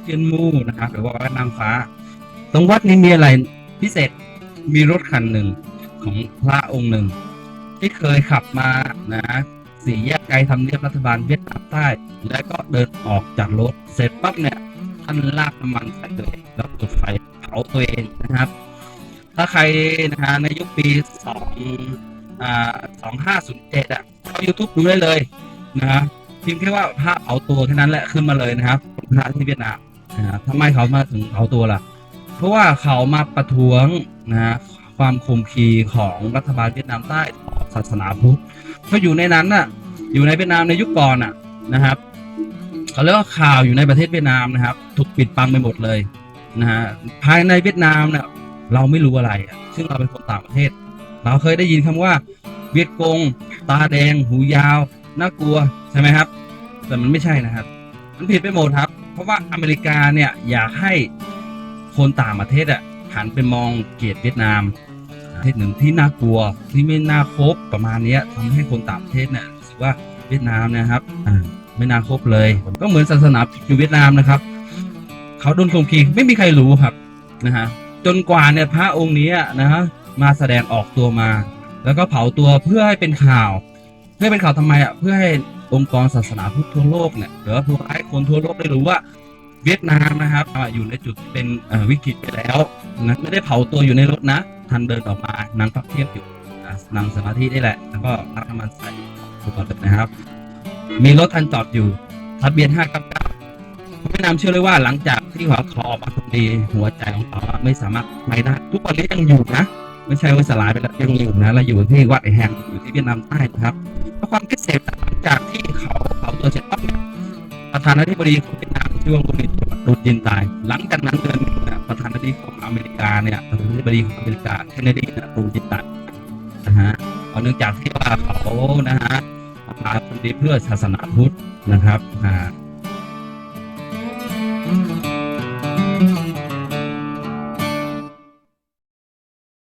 เทียนมูนะครับหรือว่าวัดนางฟ้า ตรงวัดนี้มีอะไรพิเศษมีรถคันหนึ่งของพระองค์หนึ่ง ที่เคยขับมานะสี่แยกไกลทำเนียบรัฐบาลเวียดนามใต้ แล้วก็เดินออกจากรถ เสร็จปั๊บเนี่ยท่านลากน้ำมันใส่ตัวเองแล้วจุดไฟเผาตัวเองนะครับ ถ้าใครนะฮะในยุคปีสองอ่าสองห้าศูนย์เจ็ดอะเข้า YouTube ดูได้เลยนะฮะพิมพ์แค่ว่าภาพเผาตัวแค่นั้นแหละขึ้นมาเลยนะครับ พระที่เวียดนามนะฮะทำไมเขามาถึงเผาตัวล่ะ เพราะว่าเขามาประท้วงนะฮะความคมขีของรัฐบาลเวียดนามใต้ศาสนาพุทธเขาอยู่ในนั้นน่ะ อยู่ในเวียดนามในยุคก่อนน่ะนะครับเขาเรียกว่าข่าวอยู่ในประเทศเวียดนามนะครับ ถูกปิดบังไปหมดเลยนะฮะภายในเวียดนามเนี่ยเราไม่รู้อะไร ซึ่งเราเป็นคนต่างประเทศ เราเคยได้ยินคำว่าเวียดกง ตาแดง หูยาว น่ากลัว ใช่ไหมครับ แต่มันไม่ใช่นะครับ มันผิดไปหมดครับ เพราะว่าอเมริกาเนี่ยอยากให้คนต่างประเทศอะหันไปมองเกียรติเวียดนามประเทศหนึ่งที่น่ากลัวที่ไม่น่าคบประมาณนี้ยทำให้คนต่างประเทศเนี่ยรู้สึกว่าเวียดนามนะครับไม่น่าคบเลย ก็เหมือนศาสนาอยู่เวียดนามนะครับเขาโดนข่มขีไม่มีใครรู้ครับนะฮะจนกว่าเนี่ยพระองค์นี้นะฮะมาแสดงออกตัวมา แล้วก็เผาตัวเพื่อให้เป็นข่าว ให้เป็นข่าวทำไมอะเพื่อให้องค์กรศาสนาพุทธทั่วโลกเนี่ยหรือว่าผู้ร้ายคนทั่วโลกได้รู้ว่าเวียดนามนะครับอยู่ในจุดที่เป็นวิกฤตไปแล้วนะไม่ได้เผาตัวอยู่ในรถนะท่านเดินออกมานั่งพักเทียบอยู่นั่งสมาธิได้แหละ แล้วก็รับน้ำมันใส่ตัวก่อนเลยนะครับ มีรถคันจอดอยู่ทะเบียน599ไม่นำเชื่อเลยว่าหลังจากที่หัวเขาออกมาดีหัวใจของเขาไม่สามารถไปได้ทุกวันนี้ยังอยู่นะ ไม่ใช่ว่าสลายไปแล้วยังอยู่นะเราอยู่ที่วัดไอแห่งอยู่ที่เวียดนามใต้นะครับเพราะความคิดเสพหลังจากที่เขาเผาตัวเสร็จปั๊บประธานาธิบดีของเวียดนามชื่อว่าคุณนิโดนยิงตาย หลังจากนั้นเดือนประธานาธิบดีของอเมริกาเนี่ยประธานาธิบดีของอเมริกาเคนเนดีเนี่ยโดนยิงตายนะฮะเอาเนื่องจากที่ว่าเขานะฮะมาคนดีเพื่อศาสนาพุทธนะครับอ่า